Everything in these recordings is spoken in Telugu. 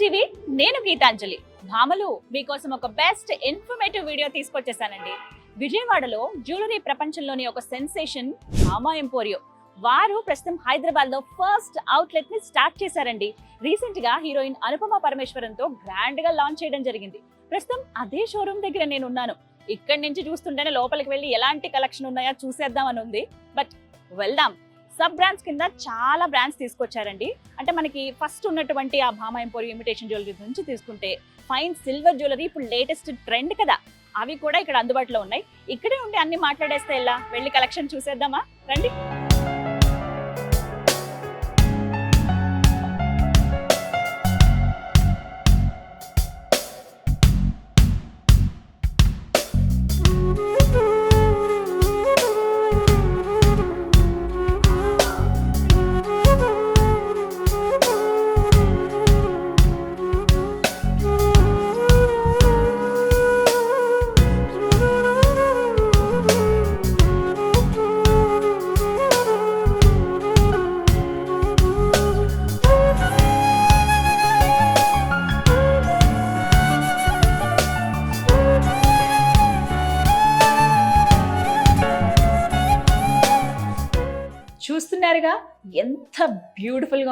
వెల్కమ్ టీవీ నేను గీతాంజలి. భామలు మీకోసం ఒక బెస్ట్ ఇన్ఫర్మేటివ్ వీడియో తీసుకొచ్చేసానండి. విజయవాడలో జ్యువెలరీ ప్రపంచంలోని ఒక సెన్సేషన్ భామా ఎంపోరియో. వారు ప్రస్తుతం హైదరాబాద్లో ఫస్ట్ అవుట్లెట్ని స్టార్ట్ చేశారండి. రీసెంట్గా హీరోయిన్ అనుపమ పరమేశ్వరంతో గ్రాండ్గా లాంచ్ చేయడం జరిగింది. ప్రస్తుతం అదే షోరూమ్ దగ్గర నేను ఉన్నాను ఇక్కడి నుంచి చూస్తుంటేనే లోపలికి వెళ్ళి ఎలాంటి కలెక్షన్ ఉన్నాయో చూసేద్దామని ఉంది బట్ వెళ్దాం. సబ్ బ్రాండ్స్ కింద చాలా బ్రాండ్స్ తీసుకొచ్చారండి. అంటే మనకి ఫస్ట్ ఉన్నటువంటి ఆ భామ ఎంపోరి ఇమిటేషన్ జ్యువెలరీ నుంచి తీసుకుంటే ఫైన్ సిల్వర్ జ్యువెలరీ ఇప్పుడు లేటెస్ట్ ట్రెండ్ కదా. అవి కూడా ఇక్కడ అందుబాటులో ఉన్నాయి. ఇక్కడే ఉండి అన్ని మాట్లాడేస్తే ఎలా? వెళ్ళి కలెక్షన్ చూసేద్దామా? రండి.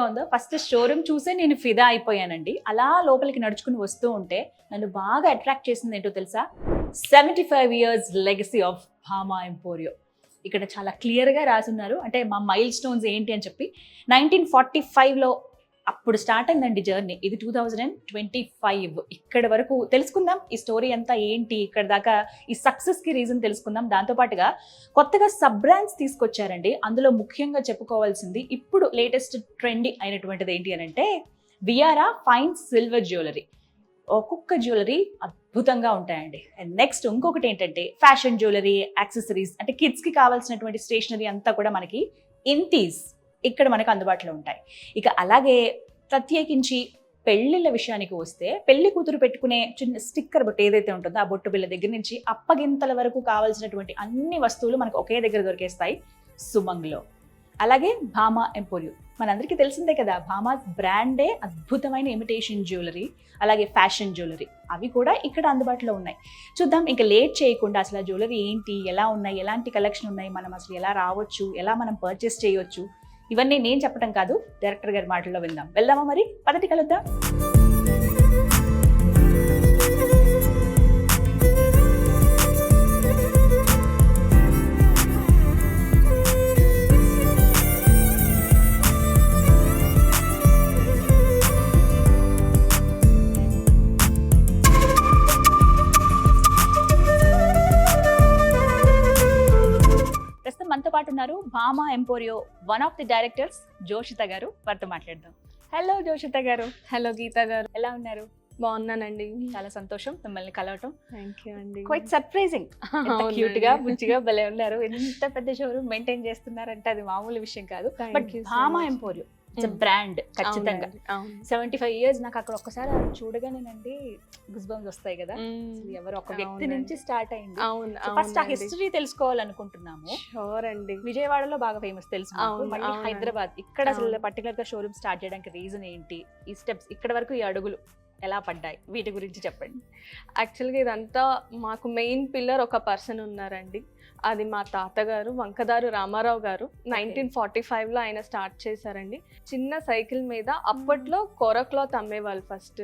ఉందో ఫస్ట్ షోరూమ్ చూసే నేను ఫిదా అయిపోయానండి. అలా లోపలికి నడుచుకుని వస్తూ ఉంటే నన్ను బాగా అట్రాక్ట్ చేసింది ఏంటో తెలుసా? Seventy five years legacy of Bhama emporio ఇక్కడ చాలా క్లియర్గా రాసున్నారు. అంటే మా మైల్ స్టోన్స్ ఏంటి అని చెప్పి నైన్టీన్ ఫార్టీ ఫైవ్లో అప్పుడు స్టార్ట్ అయిందండి జర్నీ. ఇది two thousand and twenty five. ఇక్కడ వరకు తెలుసుకుందాం ఈ స్టోరీ అంతా ఏంటి ఇక్కడ దాకా ఈ సక్సెస్కి రీజన్ తెలుసుకుందాం. దాంతోపాటుగా కొత్తగా సబ్ బ్రాండ్స్ తీసుకొచ్చారండి. అందులో ముఖ్యంగా చెప్పుకోవాల్సింది ఇప్పుడు లేటెస్ట్ ట్రెండ్ అయినటువంటిది ఏంటి అని అంటే విఆర్ఆ ఫైన్ సిల్వర్ జ్యువెలరీ ఒక్కొక్క జ్యువెలరీ అద్భుతంగా ఉంటాయండి. అండ్ నెక్స్ట్ ఇంకొకటి ఏంటంటే ఫ్యాషన్ జ్యువెలరీ యాక్సెసరీస్ అంటే కిడ్స్కి కావాల్సినటువంటి స్టేషనరీ అంతా కూడా మనకి ఇంతీస్ ఇక్కడ మనకు అందుబాటులో ఉంటాయి. ఇక అలాగే ప్రత్యేకించి పెళ్ళిళ్ళ విషయానికి వస్తే పెళ్ళి కూతురు పెట్టుకునే చిన్న స్టిక్కర్ బొట్టు ఏదైతే ఉంటుందో ఆ బొట్టు బిళ్ళ దగ్గర నుంచి అప్పగింతల వరకు కావాల్సినటువంటి అన్ని వస్తువులు మనకు ఒకే దగ్గర దొరికేస్తాయి సుమంగ్లో. అలాగే భామా ఎంపోరియో. మనందరికీ తెలిసిందే కదా భామా బ్రాండే అద్భుతమైన ఇమిటేషన్ జ్యువెలరీ అలాగే ఫ్యాషన్ జ్యువెలరీ. అవి కూడా ఇక్కడ అందుబాటులో ఉన్నాయి. చూద్దాం ఇంకా లేట్ చేయకుండా అసలు ఆ జ్యువెలరీ ఏంటి ఎలా ఉన్నాయి ఎలాంటి కలెక్షన్ ఉన్నాయి మనం అసలు ఎలా రావచ్చు ఎలా మనం పర్చేస్ చేయవచ్చు ఇవన్నీ నేను చెప్పడం కాదు డైరెక్టర్ గారి మాటల్లో విందాం. వెళ్దామా మరి? పదటి కలుద్దాం. మనతో పాటు ఉన్నారు Bhama emporio one of the directors Joshitha గారు. వారితో మాట్లాడదాం. హలో జోషిత గారు. హలో గీత గారు. ఎలా ఉన్నారు? బాగున్నానండి. చాలా సంతోషం మిమ్మల్ని కలవటం. థ్యాంక్ యూ అండి. Quite surprising. క్యూట్గా బుజ్జిగా భలే ఉన్నారు. ఎంత పెద్ద షోరూమ్ మెయింటైన్ చేస్తున్నారంటే అది మామూలు విషయం కాదు. But Bhama. Emporio it's Mm. Brand ఖచ్చితంగా. అవునండి, అవును. సెవెంటీ ఫైవ్ ఇయర్స్ నాకు అక్కడ ఒక్కసారి చూడగానేనండి గుజ్బంస్ వస్తాయి కదా. అసలు ఎవరు ఒక వ్యక్తి. నుంచి స్టార్ట్ అయింది. ఫస్ట్ ఆ హిస్టరీ తెలుసుకోవాలనుకుంటున్నాము. షూర్ అండి విజయవాడలో బాగా ఫేమస్ తెలుసు మళ్ళీ. హైదరాబాద్. ఇక్కడ అసలు. పర్టికులర్గా షోరూమ్ స్టార్ట్ చేయడానికి రీజన్ ఏంటి? ఈ స్టెప్స్ ఇక్కడ వరకు ఈ అడుగులు ఎలా పడ్డాయి? వీటి గురించి చెప్పండి. యాక్చువల్గా ఇదంతా మాకు మెయిన్ పిల్లర్ ఒక పర్సన్ ఉన్నారండి. అది మా తాతగారు వంకదారు రామారావు గారు నైన్టీన్ ఫార్టీ ఫైవ్లో ఆయన స్టార్ట్ చేశారండి. చిన్న సైకిల్ మీద అప్పట్లో కొర క్లాత్ అమ్మేవాళ్ళు ఫస్ట్.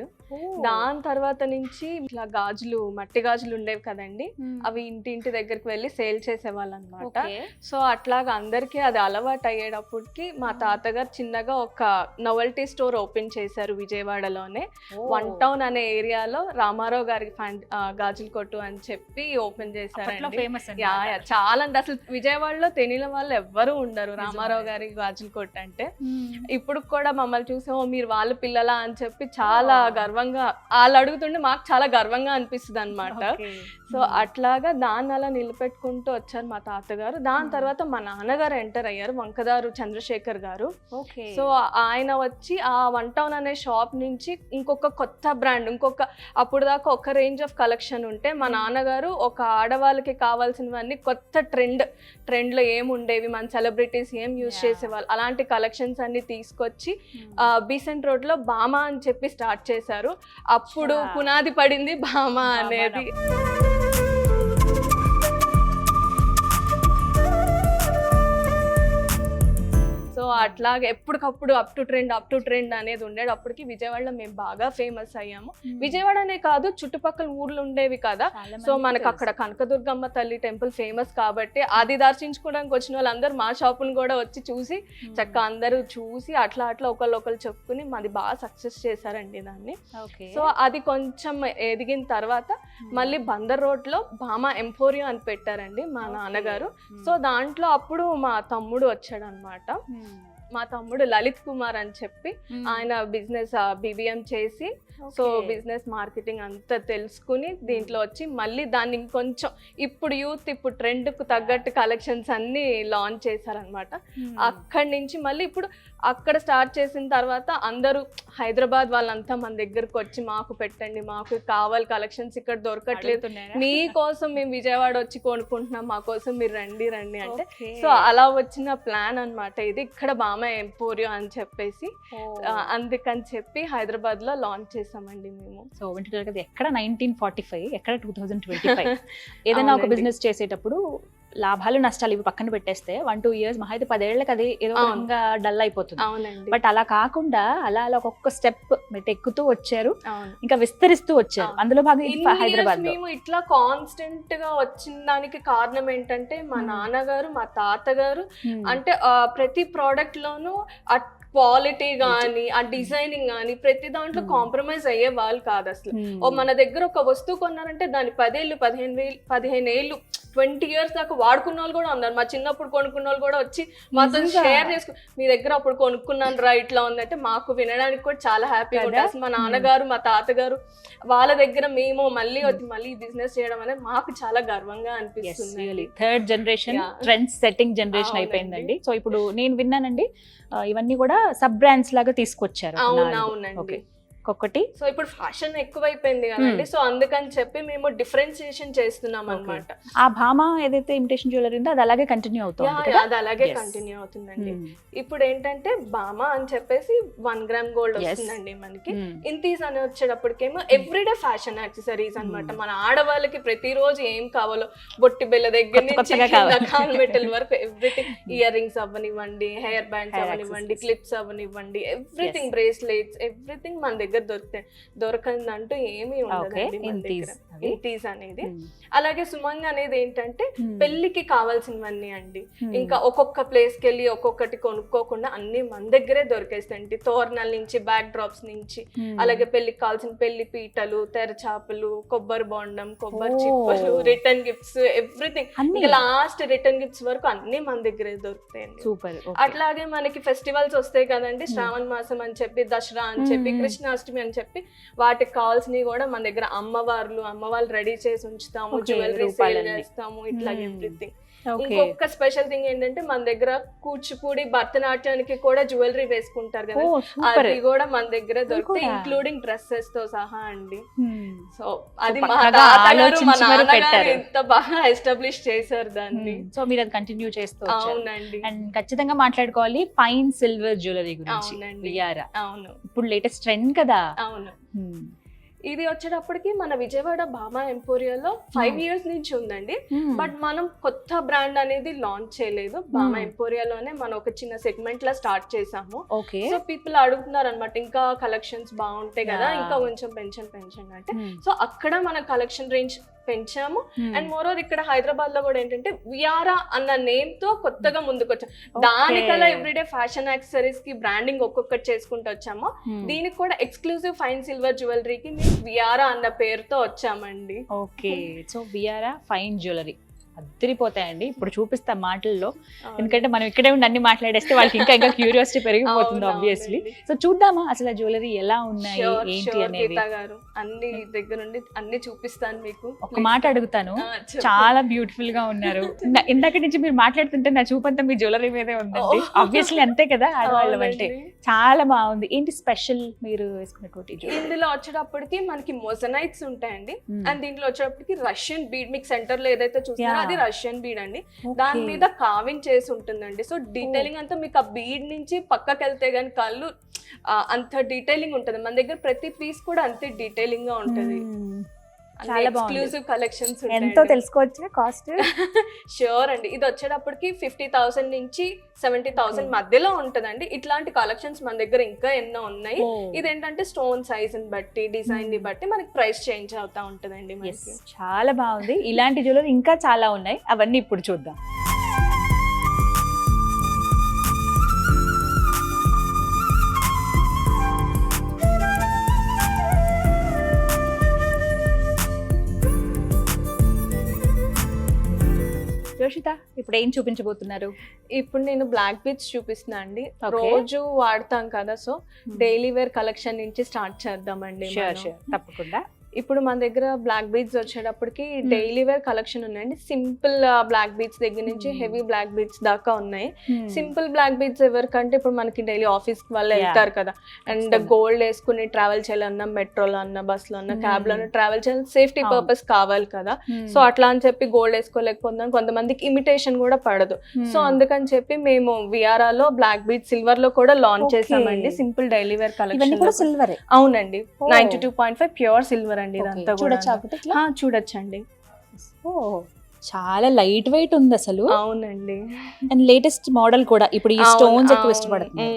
దాని తర్వాత నుంచి ఇట్లా గాజులు మట్టి గాజులు ఉండేవి కదండి. అవి ఇంటి ఇంటి దగ్గరికి వెళ్ళి సేల్ చేసేవాళ్ళు అనమాట సో అట్లాగా అందరికీ అది అలవాటు అయ్యేటప్పటికి మా తాతగారు చిన్నగా ఒక నవల్టీ స్టోర్ ఓపెన్ చేశారు విజయవాడలోనే. వన్ టౌన్ అనే ఏరియాలో రామారావు గారి గాజుల కొట్టు అని చెప్పి ఓపెన్ యా చాలా అంటే అసలు విజయవాడలో తెలియని వాళ్ళు ఎవ్వరూ ఉండరు. రామారావు గారి గాజుల కొట్టు అంటే ఇప్పుడు కూడా మమ్మల్ని చూసి "ఓ, మీరు వాళ్ళ పిల్లలా? అని చెప్పి చాలా Oh. గర్వంగా వాళ్ళు అడుగుతుంటే మాకు చాలా గర్వంగా అనిపిస్తుంది అనమాట సో అట్లాగా దాన్ని అలా నిలబెట్టుకుంటూ వచ్చారు మా తాతగారు. దాని Hmm. తర్వాత మా నాన్నగారు ఎంటర్ అయ్యారు వంకదారు చంద్రశేఖర్ గారు. సో ఆయన వచ్చి ఆ వన్ టౌన్ అనే షాప్ నుంచి ఇంకొక కొత్త కొత్త బ్రాండ్ ఇంకొక అప్పుడు దాకా ఒక రేంజ్ ఆఫ్ కలెక్షన్ ఉంటే మా నాన్నగారు ఒక ఆడవాళ్ళకి కావాల్సినవన్నీ కొత్త ట్రెండ్ ట్రెండ్లో ఏం ఉండేవి మన సెలబ్రిటీస్ ఏం యూజ్. చేసేవాళ్ళు అలాంటి కలెక్షన్స్ అన్ని తీసుకొచ్చి బీసెంట్ రోడ్లో బామా అని చెప్పి స్టార్ట్ చేశారు అప్పుడు. పునాది పడింది బామా అనేది సో అట్లాగే ఎప్పటికప్పుడు up to trend up to trend అనేది ఉండేది. అప్పటికి విజయవాడలో మేము బాగా ఫేమస్ అయ్యాము. విజయవాడనే కాదు చుట్టుపక్కల ఊర్లు ఉండేవి కదా. సో మనకు అక్కడ కనకదుర్గమ్మ తల్లి టెంపుల్ ఫేమస్ కాబట్టి అది దర్శించుకోవడానికి వచ్చిన వాళ్ళందరూ మా షాపును కూడా వచ్చి చూసి చక్కగా అందరూ చూసి అట్లా అట్లా ఒకళ్ళు ఒకళ్ళు చెప్పుకుని మాది బాగా సక్సెస్ చేశారండి దాన్ని. సో అది కొంచెం ఎదిగిన తర్వాత మళ్ళీ బందర్ రోడ్లో భామా ఎంపోరియం అని పెట్టారండి మా నాన్నగారు. సో దాంట్లో అప్పుడు మా తమ్ముడు వచ్చాడు అనమాట మా తమ్ముడు లలిత్ కుమార్ అని చెప్పి ఆయన బిజినెస్ బీబీఎం చేసి సో బిజినెస్ మార్కెటింగ్ అంతా తెలుసుకుని దీంట్లో వచ్చి మళ్ళీ దాన్ని ఇంకొంచెం ఇప్పుడు యూత్ ఇప్పుడు ట్రెండ్కు తగ్గట్టు కలెక్షన్స్ అన్ని లాంచ్ చేశారనమాట అక్కడి నుంచి మళ్ళీ ఇప్పుడు అక్కడ స్టార్ట్ చేసిన తర్వాత అందరూ హైదరాబాద్ వాళ్ళంతా మన దగ్గరకు వచ్చి మాకు పెట్టండి మాకు కావాలి కలెక్షన్స్ ఇక్కడ దొరకట్లేదు. మీకోసం మేము విజయవాడ వచ్చి కొనుక్కుంటున్నాం మా కోసం మీరు రండి రండి అంటే. సో అలా వచ్చిన ప్లాన్ అన్నమాట. ఇది ఇక్కడ బామ ఎంపోరియో అని చెప్పేసి అందుకని చెప్పి హైదరాబాద్లో లాంచ్ చేసామండి మేము. సో వింటున్నారు కదా ఎక్కడ నైన్టీన్ ఫార్టీ ఫైవ్ ఎక్కడ టూ థౌజండ్ ట్వంటీ ఫైవ్? ఏదైనా ఒక. బిజినెస్ చేసేటప్పుడు లాభాలు నష్టాలు ఇవి పక్కన పెట్టేస్తే వన్ టూ ఇయర్స్ మహా అయితే పదేళ్ళకి అది ఏదో. రకంగా డల్ అయిపోతుంది. బట్ అలా కాకుండా అలా అలా ఒక్కొక్క స్టెప్ మెట్ ఎక్కుతూ వచ్చారు. ఇంకా విస్తరిస్తూ వచ్చారు. అందులో భాగంగా హైదరాబాద్ మేము ఇట్లా కాన్స్టెంట్గా వచ్చిన దానికి కారణం ఏంటంటే మా. నాన్నగారు మా తాతగారు అంటే ప్రతి ప్రోడక్ట్ లోనూ క్వాలిటీ గానీ ఆ డిజైనింగ్ గానీ ప్రతి దాంట్లో Hmm. కాంప్రమైజ్ అయ్యే వాళ్ళు కాదు అసలు ఓ మన దగ్గర ఒక వస్తువు కొన్నారంటే దాని పదేళ్ళు పదిహేను వేలు పదిహేను ఏళ్ళు ట్వంటీ ఇయర్స్ దాకా వాడుకున్న వాళ్ళు కూడా ఉన్నారు మా చిన్నప్పుడు కొనుక్కున్న వాళ్ళు కూడా వచ్చి మాతో? షేర్ చేసుకు మీ దగ్గర అప్పుడు కొనుక్కున్నాను రా ఇట్లా ఉందంటే మాకు వినడానికి కూడా చాలా హ్యాపీగా? ఉంటుంది అసలు మా నాన్నగారు మా తాతగారు వాళ్ళ దగ్గర మేము మళ్ళీ వచ్చి మళ్ళీ బిజినెస్ చేయడం అనేది మాకు చాలా గర్వంగా అనిపిస్తుంది third generation. Trend setting generation. అయిపోయిందండి సో ఇప్పుడు నేను విన్నానండి ఇవన్నీ కూడా సబ్ బ్రాండ్స్ లాగా తీసుకొచ్చారు ఒక ఒక్కొక్కటి సో ఇప్పుడు ఫ్యాషన్ ఎక్కువైపోయింది కదండి సో అందుకని చెప్పి మేము డిఫరెన్సియేషన్ చేస్తున్నాం. అనమాట ఆ భామ ఏదైతే ఇమిటేషన్ జ్యువెలరీ ఉందో అది అలాగే కంటిన్యూ అవుతుంది అది అలాగే. కంటిన్యూ అవుతుందండి. ఇప్పుడు ఏంటంటే బామా అని చెప్పేసి వన్ గ్రామ్ గోల్డ్. వస్తుందండి మనకి. ఇంతీస్ అని వచ్చేటప్పటికేమో ఎవ్రీడే ఫ్యాషన్ యాక్సెసరీస్ అన్నమాట Hmm. మన ఆడవాళ్ళకి ప్రతిరోజు ఏం కావాలో బొట్టి బిల్ల దగ్గర నుంచి. కాల్ మెటల్ వరకు ఎవ్రీథింగ్ ఇయర్ రింగ్స్ అవ్వనివ్వండి హెయిర్ బ్యాండ్స్ అవ్వనివ్వండి. క్లిప్స్ అవ్వనివ్వండి ఎవ్రీథింగ్ బ్రేస్లెట్స్ ఎవ్రీథింగ్ మన దగ్గర దొరుకుతాయి దొరకందంటూ ఏమీ దగ్గర. ఇంతీస్ అనేది Hmm. అలాగే సుమంగ్ అనేది ఏంటంటే Hmm. పెళ్ళికి కావాల్సినవన్నీ అండి Hmm. ఇంకా ఒక్కొక్క ప్లేస్కి వెళ్ళి ఒక్కొక్కటి కొనుక్కోకుండా అన్ని మన దగ్గరే దొరికేస్తాయండి తోరణాల నుంచి బ్యాక్ డ్రాప్స్ నుంచి. అలాగే పెళ్ళికి కావాల్సిన పెళ్ళి పీటలు తెరచాపలు కొబ్బరి బొండం కొబ్బరి. చిప్పలు రిటర్న్ గిఫ్ట్స్ ఎవ్రీథింగ్ ఇంకా లాస్ట్ రిటర్న్ గిఫ్ట్స్ వరకు అన్ని మన దగ్గరే దొరుకుతాయండి సూపర్ అట్లాగే మనకి ఫెస్టివల్స్ వస్తాయి కదండి శ్రావణ మాసం అని చెప్పి దసరా అని చెప్పి Hmm. కృష్ణాష్టమి అని చెప్పి వాటికి కావాల్సినవి కూడా మన దగ్గర అమ్మవార్లు అమ్మవాళ్ళు రెడీ చేసి ఉంచుతాము జ్యువెలరీ సేల్. చేస్తాము ఇట్లా Hmm. ఎవ్రీథింగ్ ఓకే ఇంకొక స్పెషల్ థింగ్ ఏంటంటే మన దగ్గర కూచిపూడి భరతనాట్యానికి కూడా జ్యువెలరీ వేసుకుంటారు కదా. అది కూడా మన దగ్గర దొరుకుతాయి? ఇంక్లూడింగ్ డ్రెస్సెస్తో సహా అండి. సో అది మా తాతగారు. ఎంత బాగా ఎస్టాబ్లిష్ చేశారు దాన్ని. సో మీరు అది కంటిన్యూ చేస్తూ అవునండి. అండ్ ఖచ్చితంగా మాట్లాడుకోవాలి ఫైన్ సిల్వర్ జ్యువెలరీ గురించి. అవును. ఇప్పుడు లేటెస్ట్ ట్రెండ్ కదా. అవును. ఇది వచ్చేటప్పటికి మన విజయవాడ భామా ఎంపోరియాలో ఫైవ్ ఇయర్స్ నుంచి ఉందండి Hmm. బట్ మనం కొత్త బ్రాండ్ అనేది లాంచ్ చేయలేదు భామా Hmm. ఎంపోరియాలోనే మనం ఒక చిన్న సెగ్మెంట్ లా స్టార్ట్ చేసాము సో పీపుల్ అడుగుతున్నారు అనమాట ఇంకా కలెక్షన్స్ బాగుంటాయి కదా. ఇంకా కొంచెం పెంచండి పెంచండి అంటే Hmm. సో అక్కడ మన కలెక్షన్ రేంజ్ పెంచాము. Hmm. అండ్ మోరోవర్ ఇక్కడ హైదరాబాద్లో కూడా ఏంటంటే వియారా అన్న నేమ్తో కొత్తగా ముందుకు వచ్చాం Okay. దానికల్లా ఎవ్రీడే ఫ్యాషన్ యాక్సెసరీస్కి బ్రాండింగ్ ఒక్కొక్కటి చేసుకుంటూ వచ్చాము. Hmm. దీనికి కూడా ఎక్స్క్లూజివ్ ఫైన్ సిల్వర్ జ్యువెలరీకి మేము వియారా అన్న పేరుతో వచ్చామండి. Okay so Viara fine jewellery అద్దరిపోతాయండి ఇప్పుడు చూపిస్తా మాటల్లో. ఎందుకంటే మనం ఇక్కడే ఉండి అన్ని మాట్లాడేస్తే వాళ్ళకి ఇంకా ఇంకా క్యూరియాసిటీ పెరిగిపోతుంది ఆబ్వియస్లీ సో చూద్దామా అసలు ఆ జ్యువెలరీ ఎలా ఉన్నాయి ఏంటి అనేది? అన్ని దగ్గర నుండి అన్ని చూపిస్తాను మీకు. ఒక మాట అడుగుతాను. చాలా బ్యూటిఫుల్గా ఉన్నారు. ఇందాక నుంచి మీరు మాట్లాడుతుంటే నా చూపంతా మీ జ్యువెలరీ మీదే ఉందండి. ఆబ్వియస్లీ అంతే కదా ఆడవాళ్ళం అంటే. చాలా బాగుంది. ఏంటి స్పెషల్ మీరు వేసుకున్నటువంటి jewelry? ఇందులో వచ్చేటప్పటికి మనకి మొజనైట్స్ ఉంటాయండి. Hmm. అండ్ దీంట్లో వచ్చేటప్పటికి రష్యన్ బీడ్ మీకు సెంటర్లో ఏదైతే చూస్తారో. అది రష్యన్ బీడ్ అండి. దాని మీద కావింగ్ చేసి ఉంటుందండి సో డీటెయిలింగ్ అంతా మీకు ఆ బీడ్ నుంచి పక్కకి వెళ్తే గానీ కళ్ళు అంత డీటెయిలింగ్ ఉంటుంది మన దగ్గర ప్రతి పీస్ కూడా అంతే డీటెయిలింగ్గా ఉంటుంది. చాలా బాగుంది. ఎక్స్క్లూజివ్ కలెక్షన్స్ ఎంతో తెలుసుకోవచ్చా కాస్ట్? షూర్ అండి. ఇది వచ్చేటప్పటికి ఫిఫ్టీ థౌసండ్ నుంచి సెవెంటీ థౌసండ్ Okay. మధ్యలో ఉంటుందండి. ఇట్లాంటి కలెక్షన్స్ మన దగ్గర ఇంకా ఎన్నో ఉన్నాయి. ఇదేంటంటే స్టోన్ సైజ్ని బట్టి డిజైన్ని Hmm. బట్టి మనకి ప్రైస్ చేంజ్ అవుతా ఉంటుందండి చాలా బాగుంది. ఇలాంటి జ్యువెలరీ ఇంకా చాలా ఉన్నాయి. అవన్నీ ఇప్పుడు చూద్దాం. జోషిత ఇప్పుడు ఏం చూపించబోతున్నారు? ఇప్పుడు నేను బ్లాక్ బీచ్ చూపిస్తున్నా అండి. రోజు వాడతాం కదా సో డైలీ వేర్ కలెక్షన్ నుంచి స్టార్ట్ చేద్దామండి తప్పకుండా. ఇప్పుడు మన దగ్గర బ్లాక్ బీడ్స్ వచ్చేటప్పటికి Hmm. డైలీ వేర్ కలెక్షన్ ఉన్నాయండి సింపుల్ బ్లాక్ బీడ్స్ దగ్గర నుంచి Hmm. హెవీ బ్లాక్ బీడ్స్ దాకా ఉన్నాయి Hmm. సింపుల్ బ్లాక్ బీడ్స్ ఎవరికంటే ఇప్పుడు మనకి డైలీ ఆఫీస్ వాళ్ళు. వెళ్తారు కదా అండ్. గోల్డ్ వేసుకుని ట్రావెల్ చేయాలన్నా మెట్రోలో అన్నా బస్లో అన్నా Hmm. క్యాబ్లో అన్నా ట్రావెల్ చేయాలి సేఫ్టీ. పర్పస్ కావాలి కదా Hmm. సో అట్లా అని చెప్పి గోల్డ్ వేసుకోలేకపోతున్నాం కొంతమందికి ఇమిటేషన్ కూడా పడదు Hmm. సో అందుకని చెప్పి మేము విఆర్ఆ లో బ్లాక్ బీట్ సిల్వర్లో కూడా లాంచ్. చేసామండి సింపుల్ డైలీ వేర్ కలెక్షన్ అవునండి. Ninety two point five pure silver అండి ఇదంతా కూడా చూడొచ్చండి. ఓ చాలా లైట్ వెయిట్ ఉంది అసలు అవునండి. అండ్ లేటెస్ట్ మోడల్ కూడా. ఇప్పుడు ఈ స్టోన్స్ ఎక్కువ అవును.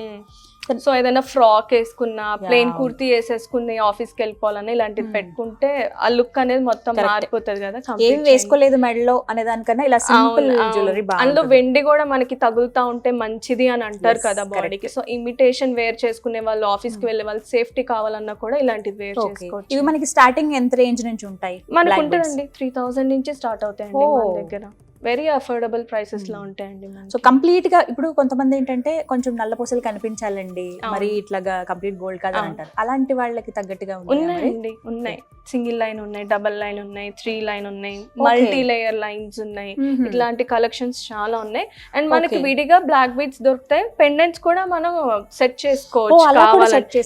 సో ఏదైనా ఫ్రాక్ వేసుకున్నా ప్లెయిన్. కుర్తీ వేసేసుకుని ఆఫీస్కి వెళ్ళిపోవాలని ఇలాంటివి Hmm. పెట్టుకుంటే ఆ లుక్ అనేది మొత్తం. మారిపోతుంది కదా ఏం. వేసుకోలేదు మెడలో అనే దానికన్నా ఇలా సింపుల్. జ్యువెలరీ అందులో వెండి కూడా మనకి తగులుతా ఉంటే మంచిది అని అంటారు కదా. బాడీకి సో ఇమిటేషన్ వేర్ చేసుకునే వాళ్ళు ఆఫీస్కి Hmm. వెళ్ళే వాళ్ళు సేఫ్టీ కావాలన్నా కూడా ఇలాంటివి వేర్ చేసుకోవచ్చు ఇవి మనకి స్టార్టింగ్ ఎంత రేంజ్ నుంచి ఉంటాయి మనకు. ఉంటుందండి త్రీ థౌసండ్ నుంచి స్టార్ట్ అవుతాయండి మన Oh. దగ్గర వెరీ అఫోర్డబుల్ ప్రైసెస్లో Hmm. ఉంటాయండి. సో కంప్లీట్గా ఇప్పుడు కొంతమంది ఏంటంటే కొంచెం నల్ల పూసలు కనిపించాలండి. మరి ఇట్లాగా కంప్లీట్ గోల్డ్ కాదు. అంటారు అలాంటి వాళ్ళకి తగ్గట్టుగా? ఉన్నాయండి ఉన్నాయి సింగిల్ లైన్ ఉన్నాయి డబల్ లైన్ ఉన్నాయి త్రీ లైన్ ఉన్నాయి మల్టీ లేయర్ లైన్స్ ఉన్నాయి మ్మ్. ఇట్లాంటి కలెక్షన్స్ చాలా ఉన్నాయి అండ్ మనకి. విడిగా బ్లాక్ బీట్స్ దొరుకుతాయి పెండెంట్స్ కూడా మనం సెట్ చేసుకోవచ్చు కావాలంటే?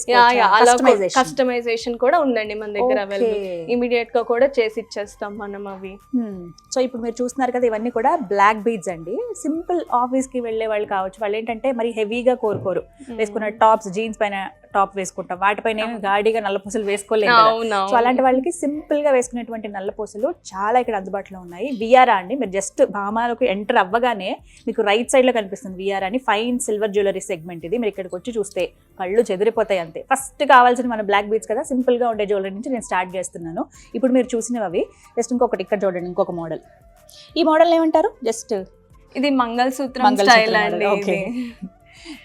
Customization. కస్టమైజేషన్ కూడా ఉందండి మన దగ్గర. అవైలబుల్ ఇమీడియట్గా కూడా చేసి ఇచ్చేస్తాం మనం అవి Hmm. సో ఇప్పుడు మీరు చూస్తున్నారు కదా ఇవన్నీ కూడా బ్లాక్ బీడ్స్ అండి. సింపుల్ ఆఫీస్కి వెళ్ళే వాళ్ళు కావచ్చు వాళ్ళు ఏంటంటే మరి హెవీగా కోరుకోరు. వేసుకున్న టాప్స్ జీన్స్ పైన టాప్ వేసుకుంటాం. వాటిపైన ఏమి. గాడిగా నల్ల పూసలు వేసుకోలేము కదా. అవునవును. సో అలాంటి వాళ్ళకి సింపుల్గా వేసుకునేటువంటి నల్ల పూసలు చాలా ఇక్కడ అందుబాటులో ఉన్నాయి. విఆర్ అండి. మీరు జస్ట్ భామాలకు ఎంటర్ అవ్వగానే మీకు రైట్ సైడ్లో కనిపిస్తుంది విఆర్ అని. ఫైన్ సిల్వర్ జ్యువెలరీ సెగ్మెంట్ ఇది. మీరు ఇక్కడికి వచ్చి చూస్తే కళ్ళు చెదిరిపోతాయి అంతే. ఫస్ట్ కావాల్సిన మన బ్లాక్ బీట్స్ కదా. సింపుల్గా ఉండే జ్యువెలరీ నుంచి నేను స్టార్ట్ చేస్తున్నాను. ఇప్పుడు మీరు చూసినవి అవి. జస్ట్ ఇంకొకటి ఇక్కడ చూడండి. ఇంకొక మోడల్ ఈ మోడల్ ఏమంటారు జస్ట్ ఇది మంగళసూత్రం స్టైల్ అండి. ఇది.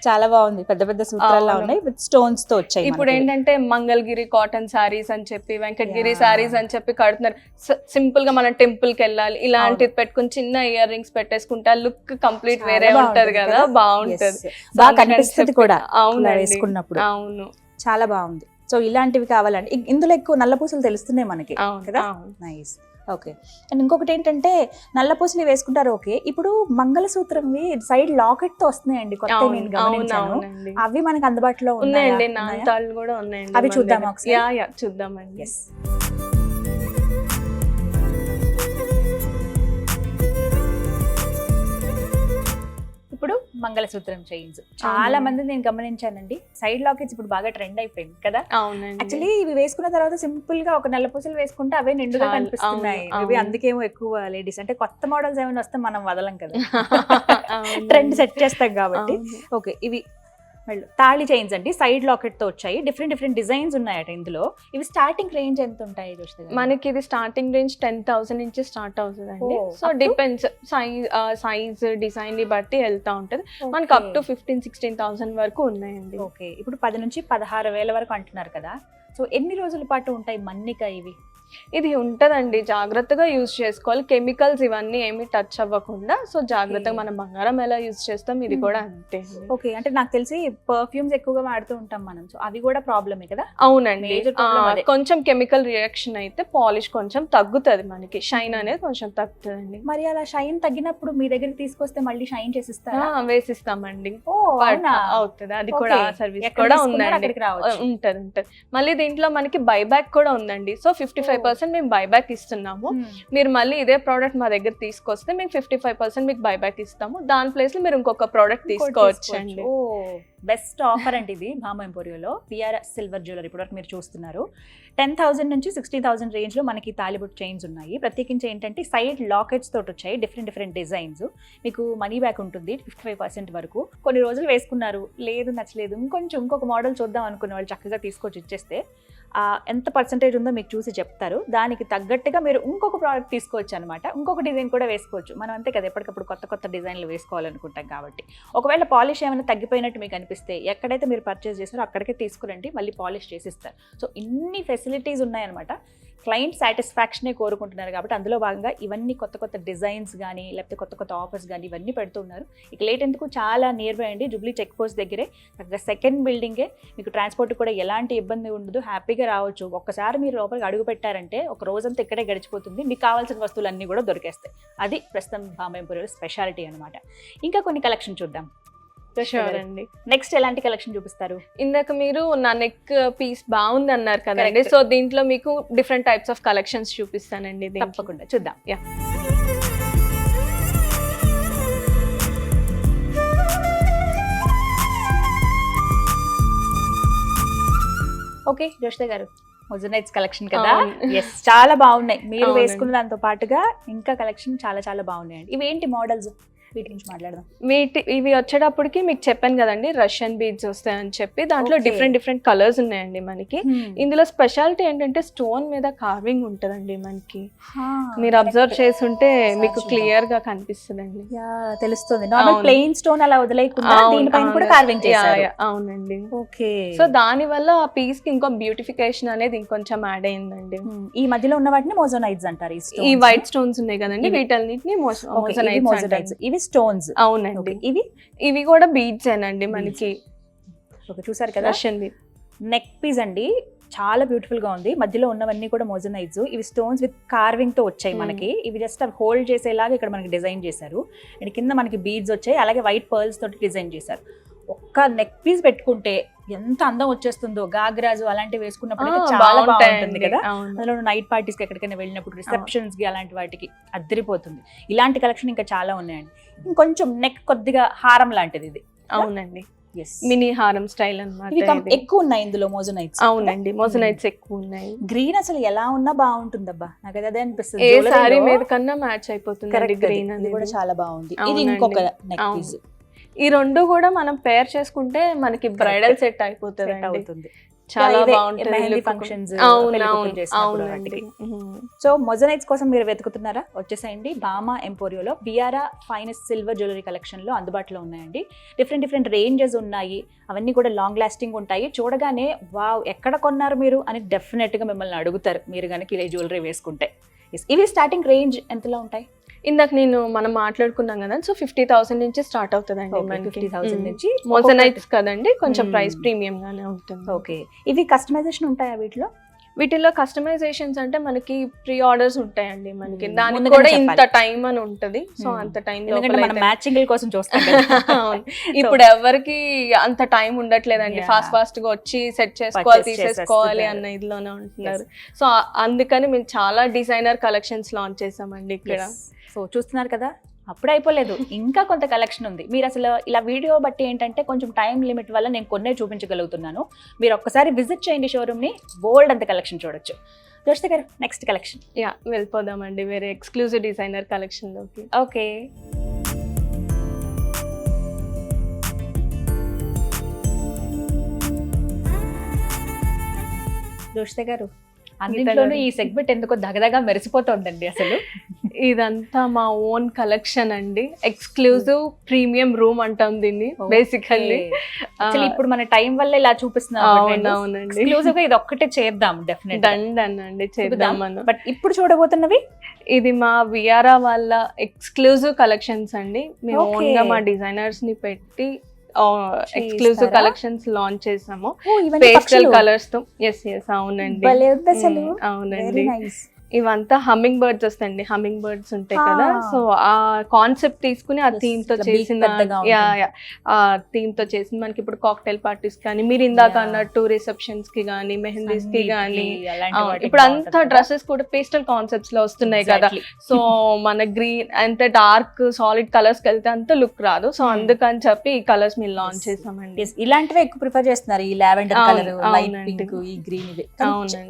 చాలా బాగుంది పెద్ద పెద్ద సూత్రాల్లో అవును. ఉన్నాయి విత్ స్టోన్స్తో వచ్చాయి ఇప్పుడు. ఏంటంటే మంగళగిరి కాటన్ సారీస్ అని చెప్పి వెంకటగిరి. సారీస్ అని చెప్పి కడుతున్నారు సింపుల్గా మనం టెంపుల్కి వెళ్ళాలి ఇలాంటిది పెట్టుకుని చిన్న ఇయర్ రింగ్స్ పెట్టేసుకుంటే లుక్ కంప్లీట్ వేరే ఉంటది కదా? బాగుంటది. బాగా కనిపిస్తుంది కూడా ఇలా అవునండి వేసుకున్నప్పుడు అవును చాలా బాగుంది సో ఇలాంటివి కావాలండి ఇందులో ఎక్కువ నల్ల పూసలు తెలుస్తున్నాయి మనకి అవును కదా? అవును. నైస్ ఓకే అండ్ ఇంకొకటి ఏంటంటే నల్ల పూసలు వేసుకుంటారు ఓకే ఇప్పుడు మంగళసూత్రంవి సైడ్ లాకెట్తో వస్తున్నాయండి కొత్త నేను గమనించాను. అవి మనకి అందుబాటులో ఉన్నాయండి కూడా ఉన్నాయండి అవి దగ్గర. ఒకసారి? యా యా చూద్దామండి Yes. ఇప్పుడు మంగళసూత్రం చైన్స్ చాలా. మంది నేను గమనించానండి సైడ్ లాకెట్స్ ఇప్పుడు బాగా ట్రెండ్ అయిపోయింది కదా యాక్చువల్లీ ఇవి వేసుకున్న తర్వాత సింపుల్గా ఒక నల్ల పూసలు వేసుకుంటే అవే నిండుగా కనిపిస్తున్నాయి అవును. అందుకేమో ఎక్కువ లేడీస్ అంటే కొత్త మోడల్స్ ఏమైనా వస్తే మనం వదలం కదా. ట్రెండ్ సెట్ చేస్తాం కాబట్టి. ఓకే ఇవి మళ్ళీ. తాళి చైన్స్ అండి సైడ్ లాకెట్తో వచ్చాయి. డిఫరెంట్ డిఫరెంట్ డిజైన్స్ ఉన్నాయట ఇందులో. ఇవి స్టార్టింగ్ రేంజ్ ఎంత ఉంటాయి? మనకి ఇది స్టార్టింగ్ రేంజ్ టెన్ థౌసండ్ నుంచి స్టార్ట్ అవుతుంది అండి సో? డిపెండ్స్ సైజ్ సైజ్ డిజైన్ని బట్టి వెళ్తా ఉంటది. మనకి up to. Fifteen sixteen thousand వరకు ఉన్నాయండి. ఓకే ఇప్పుడు పది నుంచి పదహారు వేల వరకు అంటున్నారు కదా. సో ఎన్ని రోజుల పాటు ఉంటాయి మన్నిక ఇవి? ఇది ఉంటదండి. జాగ్రత్తగా యూజ్ చేసుకోవాలి. కెమికల్స్ ఇవన్నీ ఏమి టచ్ అవ్వకుండా. సో జాగ్రత్తగా. మనం బంగారం ఎలా యూజ్ చేస్తాం ఇది. కూడా అంతే. ఓకే. అంటే నాకు తెలిసి పర్ఫ్యూమ్స్ ఎక్కువగా వాడుతూ ఉంటాం మనం. సో అవి కూడా ప్రాబ్లమే కదా? అవునండి. కొంచెం కెమికల్ రియాక్షన్ అయితే పాలిష్ కొంచెం తగ్గుతుంది మనకి. షైన్ అనేది కొంచెం తగ్గుతుందండి. మరి అలా షైన్ తగ్గినప్పుడు మీ దగ్గరికి తీసుకొస్తే మళ్ళీ షైన్ చేసిస్తారా? వేసిస్తామండి. అవుతుంది. అది కూడా. సర్వీస్ కూడా ఉందండి. ఉంటది ఉంటది. మళ్ళీ దీంట్లో మనకి బైబ్యాక్ కూడా ఉందండి. సో ఫిఫ్టీ ఫైవ్ పర్సెంట్ మేము బైబ్యాక్ ఇస్తున్నాము. Hmm. మీరు మళ్ళీ ఇదే ప్రోడక్ట్ మా దగ్గర తీసుకొస్తే మేము ఫిఫ్టీ ఫైవ్ పర్సెంట్ మీకు బైబ్యాక్ ఇస్తాము. దాని ప్లేస్లో మీరు ఇంకొక ప్రోడక్ట్ తీసుకోవచ్చు. అండి. బెస్ట్ ఆఫర్ అండి ఇది భామ ఎంపోరియోలో పిఆర్ సిల్వర్ జ్యువెలరీ ప్రొడక్ట్ మీరు చూస్తున్నారు. టెన్ థౌసండ్ నుంచి సిక్స్టీ థౌసండ్ రేంజ్లో మనకి తాలిబుట్ చైన్స్ ఉన్నాయి. ప్రత్యేకించి ఏంటంటే సైడ్ లాకెట్స్ తోటి వచ్చాయి. డిఫరెంట్ డిఫరెంట్ డిజైన్స్ మీకు మనీ బ్యాక్ ఉంటుంది ఫిఫ్టీ ఫైవ్ పర్సెంట్ వరకు. కొన్ని రోజులు వేసుకున్నారు. లేదు నచ్చలేదు. ఇంకొంచెం ఇంకొక మోడల్ చూద్దాం అనుకున్న వాళ్ళు చక్కగా తీసుకొచ్చి ఇచ్చేస్తే. ఎంత పర్సంటేజ్ ఉందో మీకు చూసి చెప్తారు. దానికి తగ్గట్టుగా మీరు ఇంకొక ప్రోడక్ట్ తీసుకోవచ్చు అనమాట ఇంకొక డిజైన్ కూడా వేసుకోవచ్చు. మనం అంతే కదా ఎప్పటికప్పుడు కొత్త కొత్త డిజైన్లు వేసుకోవాలనుకుంటాం కాబట్టి. ఒకవేళ పాలిష్ ఏమైనా తగ్గిపోయినట్టు మీకు అనిపిస్తే ఎక్కడైతే మీరు పర్చేస్ చేస్తారో అక్కడికే తీసుకురండి మళ్ళీ పాలిష్ చేసిస్తారు. సో ఇన్ని ఫెసిలిటీస్ ఉన్నాయన్నమాట. క్లయింట్ సాటిస్ఫాక్షనే కోరుకుంటున్నారు కాబట్టి అందులో భాగంగా ఇవన్నీ కొత్త కొత్త డిజైన్స్ కానీ లేకపోతే కొత్త కొత్త ఆఫర్స్ కానీ ఇవన్నీ పెడుతున్నారు ఇక లేట్ ఎందుకు? చాలా నియర్ బై అండి జూబ్లీ చెక్ పోస్ట్ దగ్గరే. చక్కగా సెకండ్ బిల్డింగే మీకు ట్రాన్స్పోర్ట్ కూడా ఎలాంటి ఇబ్బంది ఉండదు హ్యాపీగా రావచ్చు. ఒక్కసారి మీరు లోపలికి అడుగు పెట్టారంటే ఒక రోజంతా ఇక్కడే గడిచిపోతుంది. మీకు కావాల్సిన వస్తువులు అన్నీ కూడా దొరికేస్తాయి. అది ప్రస్తుతం భామయంపురంలో స్పెషాలిటీ అనమాట ఇంకా కొన్ని కలెక్షన్ చూద్దాం. షూర్ అండి నెక్స్ట్ ఎలాంటి కలెక్షన్ చూపిస్తారు ఇందాక మీరు నా నెక్ పీస్ బాగుంది అన్నారు కదండి. సో దీంట్లో మీకు డిఫరెంట్ టైప్స్ ఆఫ్ కలెక్షన్స్ చూపిస్తానండి. తప్పకుండా చూద్దాం Yeah. ఓకే జోష్ద గారు మొజనైట్స్ కలెక్షన్ కదా. ఎస్ చాలా బాగున్నాయి మీరు. వేసుకున్న దాంతో పాటుగా ఇంకా కలెక్షన్ చాలా చాలా బాగున్నాయండి ఇవేంటి మోడల్స్ వీటి మాట్లాడదాం. వీటి ఇవి వచ్చేటప్పటికి మీకు చెప్పాను కదండి రష్యన్ బీడ్స్ వస్తాయని చెప్పి. దాంట్లో. డిఫరెంట్ డిఫరెంట్ కలర్స్ ఉన్నాయండి మనకి. ఇందులో స్పెషాలిటీ ఏంటంటే స్టోన్ మీద కార్వింగ్ ఉంటదండి మనకి. మీరు అబ్జర్వ్ చేస్తుంటే మీకు. క్లియర్గా కనిపిస్తుందండి. తెలుస్తుంది. నార్మల్. ప్లెయిన్ స్టోన్ అలా వదిలేయకుండా దీనిపైన కూడా. కార్వింగ్ చేశారు. అవునండి. ఓకే సో దాని వల్ల ఆ పీస్కి ఇంకో బ్యూటిఫికేషన్ అనేది ఇంకొంచెం యాడ్ అయిందండి. ఈ మధ్యలో ఉన్న వాటిని మోజోనైట్స్ అంటారు ఈ. వైట్ స్టోన్స్ ఉన్నాయి కదండి వీటన్నిటిని mosaites. ఇవి స్టోన్స్ అవునండి. ఇవి ఇవి కూడా బీడ్స్ ఏనండి మనకి. ఓకే చూసారు కదా? రష్యన్ బీడ్ నెక్ పీస్ అండి. చాలా బ్యూటిఫుల్గా ఉంది. మధ్యలో ఉన్నవన్నీ కూడా మోజనైట్స్ ఇవి స్టోన్స్ విత్ కార్వింగ్తో వచ్చాయి Hmm. మనకి. ఇవి జస్ట్ అవి హోల్డ్ చేసేలాగా ఇక్కడ మనకి డిజైన్ చేశారు. అండ్ కింద మనకి బీడ్స్ వచ్చాయి. అలాగే వైట్ పర్ల్స్ తోటి డిజైన్ చేశారు. ఒక్క నెక్ పీస్ పెట్టుకుంటే ఎంత అందం వచ్చేస్తుందో. గాగ్రాజు అలాంటివి వేసుకున్నప్పుడు చాలా బాగుంటుంది కదా. అందులో నైట్ పార్టీస్కి ఎక్కడికైనా వెళ్ళినప్పుడు రిసెప్షన్స్కి అలాంటి వాటికి అద్దరిపోతుంది. ఇలాంటి కలెక్షన్ ఇంకా చాలా ఉన్నాయండి. ఇంకొంచెం నెక్ కొద్దిగా హారం లాంటిది ఇది. అవునండి. మినీ హారం స్టైల్ ఇది. ఎక్కువ ఉన్నాయి ఇందులో మోజనైట్స్ అవునండి మొజనైట్స్ ఎక్కువ ఉన్నాయి. గ్రీన్ అసలు ఎలా ఉన్నా బాగుంటుందబ్బా. నాకు అది అనిపిస్తుంది. ఏ సారీ మీద కన్నా మ్యాచ్ అయిపోతుంది. గ్రీన్ ఇది కూడా అనేది చాలా బాగుంది. ఇది. ఇంకొక నెక్. పీస్ ఈ రెండు కూడా మనం పేర్ చేసుకుంటే మనకి బ్రైడల్ సెట్ అయిపోతుంది అవుతుంది. చాలా బాగుంటుంది మెహందీ. ఉహు. సో మొజనైట్స్ కోసం మీరు వెతుకుతున్నారా? వచ్చేసేయండి. బామా ఎంపోరియోలో బియారా ఫైనెస్ట్ సిల్వర్ జ్యువెలరీ కలెక్షన్లో అందుబాటులో ఉన్నాయండి. డిఫరెంట్ డిఫరెంట్ రేంజెస్ ఉన్నాయి. అవన్నీ కూడా లాంగ్ లాస్టింగ్ ఉంటాయి. చూడగానే వావ్ ఎక్కడ కొన్నారు మీరు? అని డెఫినెట్గా మిమ్మల్ని అడుగుతారు. మీరు కనుక ఇలా జ్యువెలరీ వేసుకుంటే. ఇవి స్టార్టింగ్ రేంజ్ ఎంతలో ఉంటాయి? ఇందాక నేను మనం మాట్లాడుకున్నాం కదా సో ఫిఫ్టీ థౌసండ్ నుంచి స్టార్ట్ అవుతుందండి ఫిఫ్టీ థౌసండ్ నుంచి మోజనైట్స్ కదండి కొంచెం. ప్రైస్ ప్రీమియం గానే ఉంటుంది ఓకే ఇవి కస్టమైజేషన్ ఉంటాయా వీటిలో వీటిలో కస్టమైజేషన్స్ అంటే మనకి ప్రీ ఆర్డర్స్ ఉంటాయండి మనకి. దానికి కూడా ఇంత. టైం అని ఉంటది సో. అంత టైం మ్యాచింగ్ కోసం చూస్తాం. ఇప్పుడు ఎవరికి అంత టైం ఉండట్లేదండి. ఫాస్ట్ ఫాస్ట్గా వచ్చి సెట్ చేసుకోవాలి తీసేసుకోవాలి. అన్న ఇదిలోనే ఉంటున్నారు సో అందుకని మేము చాలా డిజైనర్ కలెక్షన్స్ లాంచ్ చేసామండి ఇక్కడ సో చూస్తున్నారు కదా? అప్పుడు అయిపోలేదు. ఇంకా కొంత కలెక్షన్ ఉంది. మీరు అసలు ఇలా వీడియో బట్టి ఏంటంటే కొంచెం టైం లిమిట్ వల్ల నేను కొన్నే చూపించగలుగుతున్నాను. మీరు ఒక్కసారి విజిట్ చేయండి షోరూమ్ని బోల్డ్ అంత కలెక్షన్ చూడొచ్చు. దోషిత గారు నెక్స్ట్ కలెక్షన్ యా వెళ్ళిపోదామండి. వేరే ఎక్స్క్లూజివ్ డిజైనర్ కలెక్షన్లోకి. ఓకే. దోషిత గారు అన్నింట్లోనూ ఈ సెగ్మెంట్ ఎందుకో దగదగా మెరిసిపోతుందండి అసలు. ఇదంతా మా ఓన్ కలెక్షన్ అండి. ఎక్స్క్లూజివ్ ప్రీమియం రూమ్ అంటాం దీన్ని బేసికల్లీ ఇప్పుడు మన టైం వల్ల ఇలా చూపిస్తున్నాం ఎక్స్క్లూజివ్గా ఇది ఒక్కటే చేద్దాం డెఫినెట్ అండి. చేద్దాం. బట్ ఇప్పుడు చూడబోతున్నవి? ఇది మా వియారా వాళ్ళ ఎక్స్క్లూజివ్ కలెక్షన్స్ అండి. మేము. ఓన్గా మా డిజైనర్స్ని పెట్టి ఎక్స్క్లూజివ్? కలెక్షన్స్ లాంచ్ చేసాము. పేస్టల్. కలర్స్తో. ఎస్ ఎస్ అవునండి. అవునండి. ఇవంతా హమ్మింగ్ బర్డ్స్ వస్తాయండి హమ్మింగ్ బర్డ్స్ ఉంటాయి కదా. సో ఆ కాన్సెప్ట్ తీసుకుని ఆ థీమ్తో చేసిన ఆ థీమ్తో చేసింది మనకి ఇప్పుడు కాక్టైల్ పార్టీస్ కానీ మీరు ఇందాక. అన్నట్టు రిసెప్షన్స్కి కానీ మెహందీస్కి కానీ ఇప్పుడు అంతా. డ్రెస్సెస్ కూడా పేస్టల్ కాన్సెప్ట్స్లో వస్తున్నాయి కదా. సో మన గ్రీన్ అంత డార్క్ సాలిడ్ కలర్స్కి వెళ్తే అంత లుక్ రాదు సో Hmm. అందుకని చెప్పి ఈ కలర్స్ మీరు లాంచ్. చేసామండి ఇలాంటివే ఎక్కువ ప్రిఫర్ చేస్తున్నారు ఈ లావెండర్ కలర్ లైట్ అవునండి. పింక్ ఈ గ్రీన్ ఇవి.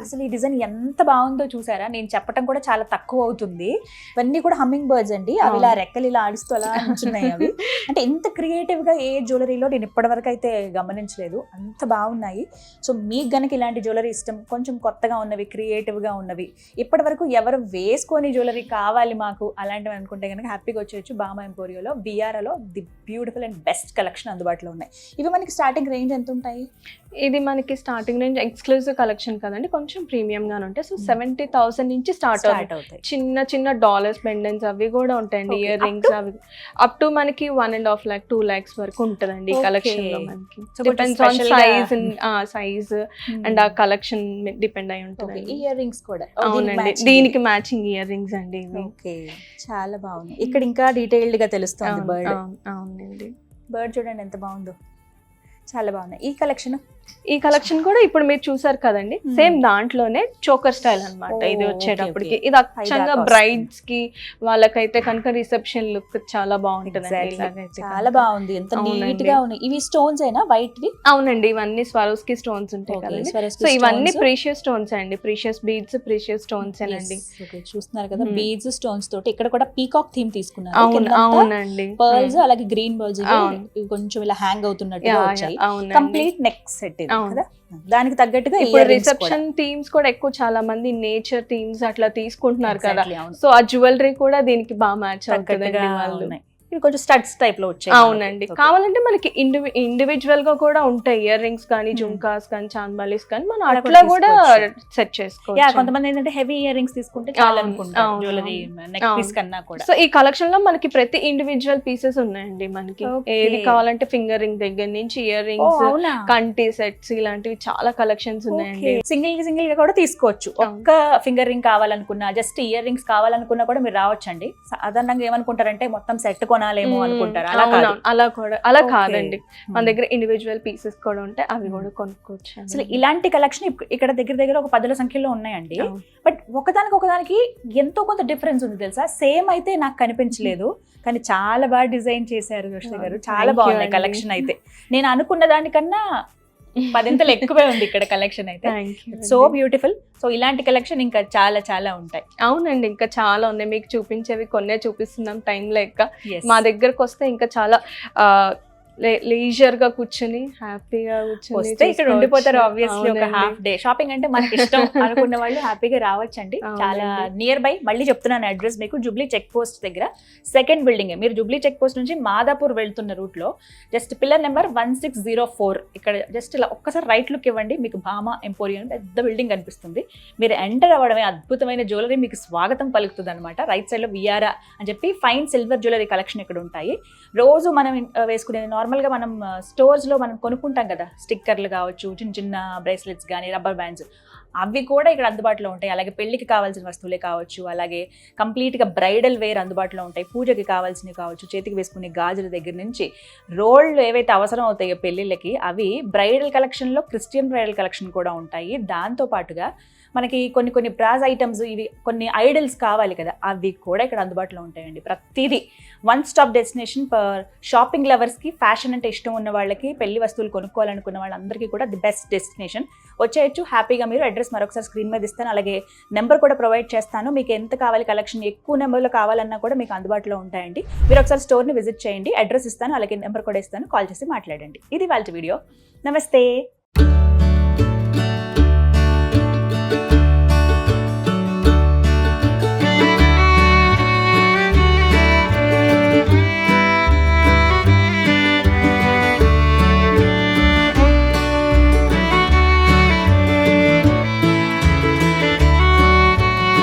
అసలు ఈ డిజైన్ ఎంత బాగుందో చూసారా నేను చెప్పటం కూడా చాలా తక్కువ అవుతుంది. ఇవన్నీ కూడా హమ్మింగ్ బర్డ్స్ అండి. అవి ఇలా. రెక్కలు ఇలా ఆడిస్తూ అలా ఉంచున్నాయి అవి. అంటే ఇంత క్రియేటివ్గా ఏ జ్యువెలరీలో నేను ఇప్పటివరకు అయితే గమనించలేదు. అంత బాగున్నాయి. సో మీకు గనక ఇలాంటి జ్యువెలరీ ఇష్టం కొంచెం కొత్తగా ఉన్నవి క్రియేటివ్గా ఉన్నవి ఇప్పటి వరకు ఎవరు వేసుకొని జ్యువెలరీ కావాలి మాకు అలాంటివి అనుకుంటే కనుక హ్యాపీగా వచ్చేయచ్చు. బామా ఎంపోరియోలో బిఆర్లో the beautiful and best collection అందుబాటులో ఉన్నాయి. ఇవి మనకి స్టార్టింగ్ రేంజ్ ఎంత ఉంటాయి? ఇది మనకి స్టార్టింగ్ రేంజ్ ఎక్స్క్లూజివ్ కలెక్షన్ కదండి. కొంచెం ప్రీమియం గానే ఉంటాయి సో. సెవెంటీ థౌసండ్ నుంచి స్టార్ట్ అవుతాయి. చిన్న చిన్న డాలర్స్ పెండెంట్స్ అవి కూడా ఉంటాయండి. ఇయర్ రింగ్స్ అవి. అప్ టు మనకి one and half lakh two lakhs వరకు ఉంటుందండి. కలెక్షన్లో మనకి. Depends on size size and ఆ కలెక్షన్ డిపెండ్ అయి ఉంటుంది ఇయర్ రింగ్స్ కూడా. అవునండి. దీనికి మ్యాచింగ్ ఇయర్ రింగ్స్ అండి ఓకే చాలా బాగుంది ఇక్కడ ఇంకా డీటెయిల్డ్గా తెలుస్తుంది బర్డ్ అవును, అవునండి. బర్డ్ చూడండి ఎంత బాగుందో. చాలా బాగుంది ఈ కలెక్షన్ ఈ కలెక్షన్ కూడా ఇప్పుడు మీరు చూసారు కదండి. Hmm. సేమ్ దాంట్లోనే చోకర్ స్టైల్ అన్నమాట. Oh, ఇది వచ్చేటప్పటికి. ఇది అచ్చంగా. బ్రైడ్స్కి వాళ్ళకైతే కనుక రిసెప్షన్ లుక్ చాలా ఇలాగైతే చాలా. బాగుంది. ఎంత. నీట్గా ఉన్నాయి. ఇవి స్టోన్స్ అయినా వైట్ వి? అవునండి. ఇవన్నీ స్వరోస్కి స్టోన్స్ ఉంటాయి కదండి. సో ఇవన్నీ. ప్రీషియస్ స్టోన్స్ అండి. ప్రీషియస్ బీడ్స్ ప్రీషియస్ స్టోన్స్ అండి చూస్తున్నారు కదా. Hmm. బీడ్స్ స్టోన్స్ తోటి. ఇక్కడ కూడా పీకాక్ థీమ్ తీసుకున్నారు. అవును అవునండి. పర్ల్స్ అలాగే గ్రీన్. ఇవి కొంచెం ఇలా హ్యాంగ్ అవునండి. కంప్లీట్ నెక్ సెట్ అవును. కదా దానికి తగ్గట్టుగా ఇప్పుడు. రిసెప్షన్ థీమ్స్ కూడా ఎక్కువ చాలా మంది నేచర్ థీమ్స్ అట్లా తీసుకుంటున్నారు కదా. సో ఆ జ్యువెలరీ కూడా దీనికి బాగా మ్యాచ్ తగ్గట్టుగా వాళ్ళు. ఇవి కొంచెం స్టడ్స్ టైప్లో వచ్చాయి అవునండి. కావాలంటే మనకి ఇండివి ఇండివిజువల్గా కూడా ఉంటాయి ఇయర్ రింగ్స్ కానీ Hmm. జుంకాస్ కానీ చాంబాలిస్ కానీ మనం అట్లా కూడా. సెట్ యా చేసుకోవచ్చు కొంతమంది ఏంటంటే హెవీ ఇయర్ రింగ్స్ తీసుకుంటే చాలా జ్యువెలరీ నెక్ అవును. పీస్ కన్నా కూడా సో ఈ కలెక్షన్లో మనకి ప్రతి ఇండివిజువల్ పీసెస్ ఉన్నాయండి మనకి. ఏది కావాలంటే ఫింగర్ రింగ్ దగ్గర నుంచి ఇయర్ రింగ్స్ కంటి సెట్స్ ఇలాంటివి చాలా కలెక్షన్స్ ఉన్నాయండి సింగిల్ సింగిల్గా కూడా తీసుకోవచ్చు. ఒక్క ఫింగర్ రింగ్ కావాలనుకున్నా జస్ట్ ఇయర్ రింగ్స్ కావాలనుకున్నా కూడా మీరు రావచ్చండి సాధారణంగా ఏమనుకుంటారంటే మొత్తం సెట్ కొనాలేమో. అనుకుంటారు అలా కాదు అలా కూడా అలా. కాదండి మన. దగ్గర ఇండివిజువల్ పీసెస్ కూడా ఉంటాయి అవి. కూడా కొనుక్కోవచ్చు అసలు ఇలాంటి కలెక్షన్ ఇక్కడ దగ్గర దగ్గర ఒక పదుల సంఖ్యలో ఉన్నాయండి. బట్ ఒకదానికి ఒకదానికి ఎంతో కొంత డిఫరెన్స్ ఉంది తెలుసా సేమ్ అయితే నాకు కనిపించలేదు కానీ చాలా బాగా డిజైన్ చేశారు జోషి గారు చాలా బాగున్నాయి. కలెక్షన్ అయితే నేను అనుకున్న దానికన్నా పదింతలు ఎక్కువే ఉంది ఇక్కడ కలెక్షన్ అయితే. సో. బ్యూటిఫుల్ సో ఇలాంటి కలెక్షన్ ఇంకా చాలా చాలా ఉంటాయి. అవునండి ఇంకా చాలా ఉన్నాయి. మీకు చూపించేవి కొన్నే చూపిస్తున్నాం టైం లేక Yes. మా దగ్గరకు వస్తే ఇంకా చాలా లీజర్గా కూర్చొని హ్యాపీగా కూర్చొని వస్తే ఇక్కడ. ఉండిపోతారు ఆబ్వియస్లీ ఒక. హాఫ్ డే షాపింగ్ అంటే మనకి ఇష్టం అనుకున్న వాళ్ళు హ్యాపీగా రావచ్చండి. అవునండి. చాలా నియర్ బై మళ్ళీ చెప్తున్నాను అడ్రస్ మీకు. జూబ్లీ చెక్ పోస్ట్ దగ్గర సెకండ్ బిల్డింగ్ మీరు జూబ్లీ చెక్ పోస్ట్ నుంచి మాదాపూర్ వెళ్తున్న రూట్లో just pillar number one six zero four ఇక్కడ జస్ట్ ఇలా ఒక్కసారి రైట్ లుక్ ఇవ్వండి. మీకు భామా ఎంపోరియం పెద్ద బిల్డింగ్ కనిపిస్తుంది. మీరు ఎంటర్ అవ్వడమే అద్భుతమైన జ్యువెలరీ మీకు స్వాగతం పలుకుతుంది అనమాట రైట్ సైడ్లో వియారా అని చెప్పి ఫైన్ సిల్వర్ జ్యువెలరీ కలెక్షన్ ఇక్కడ ఉంటాయి. రోజు మనం వేసుకునే నార్మల్గా మనం స్టోర్స్లో మనం కొనుక్కుంటాం కదా. స్టిక్కర్లు కావచ్చు చిన్న చిన్న బ్రేస్లెట్స్ కానీ రబ్బర్ బ్యాండ్స్ అవి కూడా ఇక్కడ అందుబాటులో ఉంటాయి. అలాగే పెళ్ళికి కావాల్సిన వస్తువులే కావచ్చు అలాగే కంప్లీట్గా బ్రైడల్ వేర్ అందుబాటులో ఉంటాయి. పూజకి కావాల్సినవి కావచ్చు చేతికి వేసుకునే గాజుల దగ్గర నుంచి రోళ్ళు ఏవైతే అవసరం అవుతాయో పెళ్ళిళ్ళకి అవి బ్రైడల్ కలెక్షన్లో క్రిస్టియన్ బ్రైడల్ కలెక్షన్ కూడా ఉంటాయి. దాంతో పాటుగా మనకి కొన్ని కొన్ని బ్రాజ్ ఐటమ్స్ ఇవి కొన్ని ఐడల్స్ కావాలి కదా అవి కూడా ఇక్కడ అందుబాటులో ఉంటాయండి. ప్రతిదీ one stop destination for shopping లవర్స్కి fashion అంటే ఇష్టం ఉన్న వాళ్ళకి పెళ్ళి వస్తువులు కొనుక్కోవాలనుకున్న వాళ్ళందరికీ కూడా ది బెస్ట్ డెస్టినేషన్ వచ్చేయచ్చు హ్యాపీగా మీరు అడ్రస్ మరొకసారి స్క్రీన్ మీద ఇస్తాను. అలాగే నెంబర్ కూడా ప్రొవైడ్ చేస్తాను. మీకు ఎంత కావాలి కలెక్షన్ ఎక్కువ నెంబర్లో కావాలన్నా కూడా మీకు అందుబాటులో ఉంటాయండి. మీరు ఒకసారి స్టోర్ని విజిట్ చేయండి అడ్రస్ ఇస్తాను అలాగే నెంబర్ కూడా ఇస్తాను. కాల్ చేసి మాట్లాడండి. ఇది వాళ్ళ వీడియో. నమస్తే.